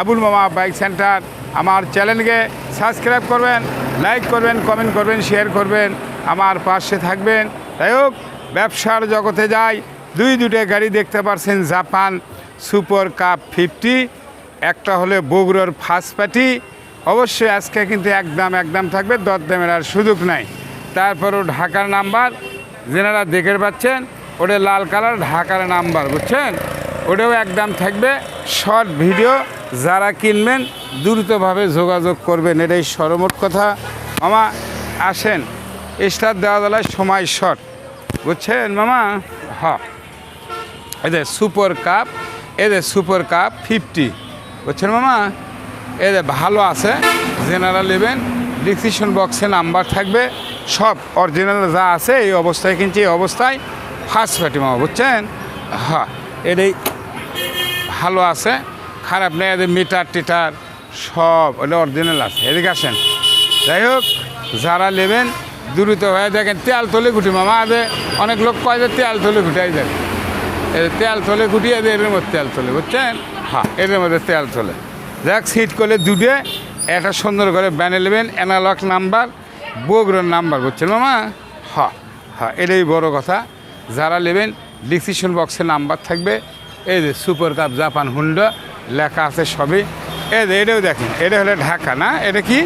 আবুল মামা bike centre. আমার চ্যানেলকে সাবস্ক্রাইব করবেন, লাইক করবেন, কমেন্ট করবেন, শেয়ার করবেন, আমার পাশে থাকবেন। যাই হোক, ব্যবসার জগতে যাই, দুই দুটো গাড়ি দেখতে পারছেন জাপান সুপার কাপ ফিফটি, একটা হলে বগুড়ার ফার্স্ট পার্টি। অবশ্যই আজকে কিন্তু একদম একদম থাকবে, দরদামের আর সুযোগ নাই। তারপরও ঢাকার নাম্বার, যেনারা দেখে পাচ্ছেন, ওটা লাল কালার, ঢাকার নাম্বার, বুঝছেন? ওটাও একদম থাকবে, শর্ট ভিডিও। যারা কিনবেন দ্রুতভাবে যোগাযোগ করবেন, এটাই সরমোট কথা। মামা, আসেন। স্টার দেওয়া দেওয়ার সময় শর্ট। বুঝছেন মামা? হ্যাঁ এদের সুপার কাপ এদের সুপার কাপ ফিফটি বুঝছেন মামা? এদের ভালো আছে জেনারেল নেবেন ডিসক্রিপশন বক্সে নাম্বার থাকবে। সব অরিজিনাল যা আছে, এই অবস্থায় কিন্তু এই অবস্থায় ফার্স্ট মামা, বুঝছেন? হ্যাঁ এটাই ভালো আছে। খারাপ নেই এদের মিটার টিটার সব ওটা অরিজিনাল আছে। এদিকে আসেন। যাই হোক, যারা নেবেন, দ্রুত হয়ে দেখেন, তেল তলে গুটি মামা, আদে অনেক লোক কয় যে তেল তলে দেখেন এই তেল তোলে গুটিয়ে দিয়ে এর মধ্যে তেল তোলে বুঝছেন? হ্যাঁ এর মধ্যে তেল তোলে দেখ সিট করলে দুটে, একটা সুন্দর করে ব্যানে নেবেন অ্যানালগ নাম্বার বগুড়ার নাম্বার বুঝছেন, মামা? হ্যাঁ হ্যাঁ এটাই বড় কথা। যারা নেবেন ডিসিশন বক্সে নাম্বার থাকবে এই যে সুপার কাপ জাপান হুন্ডা লেখা আছে সবই। এই যে এটাও দেখেন এটা হলো ঢাকা না? এটা কি?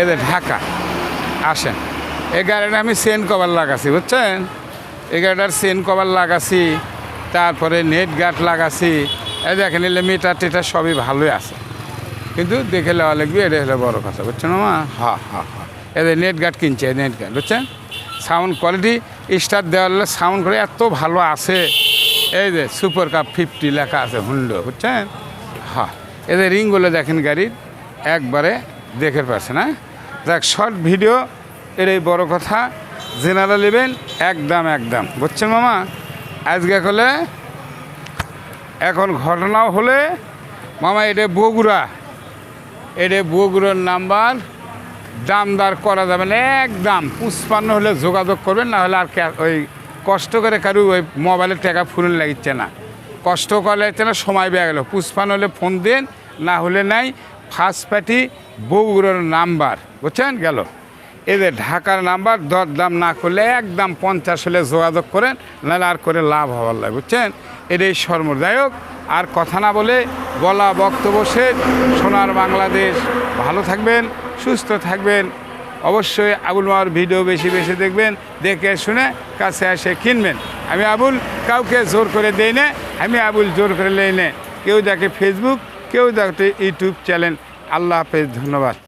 এটা ঢাকা। আসেন। এই গাড়িটা আমি সেন কভার লাগাছি বুঝছেন? এই গাড়িটার সেন কভার লাগাছি তারপরে নেট গার্ড লাগাছি। এই দেখেন এলে মিটার টিটার সবই ভালোই আছে। কিন্তু দেখে নেওয়া লাগবে এটা হলো বড় কথা বুঝছেন মা হা হা হ্যাঁ। এদের নেট গার্ড কিনছে নেট গার্ড বুঝছেন? সাউন্ড কোয়ালিটি স্টার দেওয়ালে সাউন্ড করে এত ভালো আছে। এই যে সুপার কাপ ফিফটি লেখা আছে হুন্ডো, বুঝছেন? হ্যাঁ এদের রিংগুলো দেখেন গাড়ির একবারে দেখে পাচ্ছে না দেখ শর্ট ভিডিও এর এই বড় কথা। জেনারেল নেবেন একদম একদম। বুঝছেন মামা? আজকে করলে এখন ঘটনাও হলে, মামা, এটা বগুড়া। এটা বগুড়ার নাম্বার, দামদার করা যাবে না, একদম। পুষ্পান্ন হলে যোগাযোগ করবেন, না হলে আর ওই কষ্ট করে কারু ওই মোবাইলের টাকা ফুরন লাগিচ্ছে না। কষ্ট হচ্ছে না সময় বেয়ে গেল। পুষ্পান হলে ফোন দেন, না হলে নাই ফার্স্ট পার্টি বগুড়ার নাম্বার। বুঝছেন? গেল। এদের ঢাকার নাম্বার দর দাম না করলে একদম পঞ্চাশ হলে যোগাযোগ করেন, নাহলে আর করে লাভ হওয়ার লাগে বুঝছেন? এটাই সর্বদায়ক আর কথা না বলে বলা বক্তব্য শেষ। সোনার বাংলাদেশ। ভালো থাকবেন, সুস্থ থাকবেন। অবশ্যই আবুল মার ভিডিও বেশি বেশি দেখবেন, দেখে শুনে কাছে এসে কিনবেন। আমি আবুল কাউকে জোর করে দেই না, আমি আবুল জোর করে লেই না। কেউ দেখে ফেসবুক কেউ দেখে ইউটিউব চ্যানেল আল্লাহ হাফেজ, ধন্যবাদ।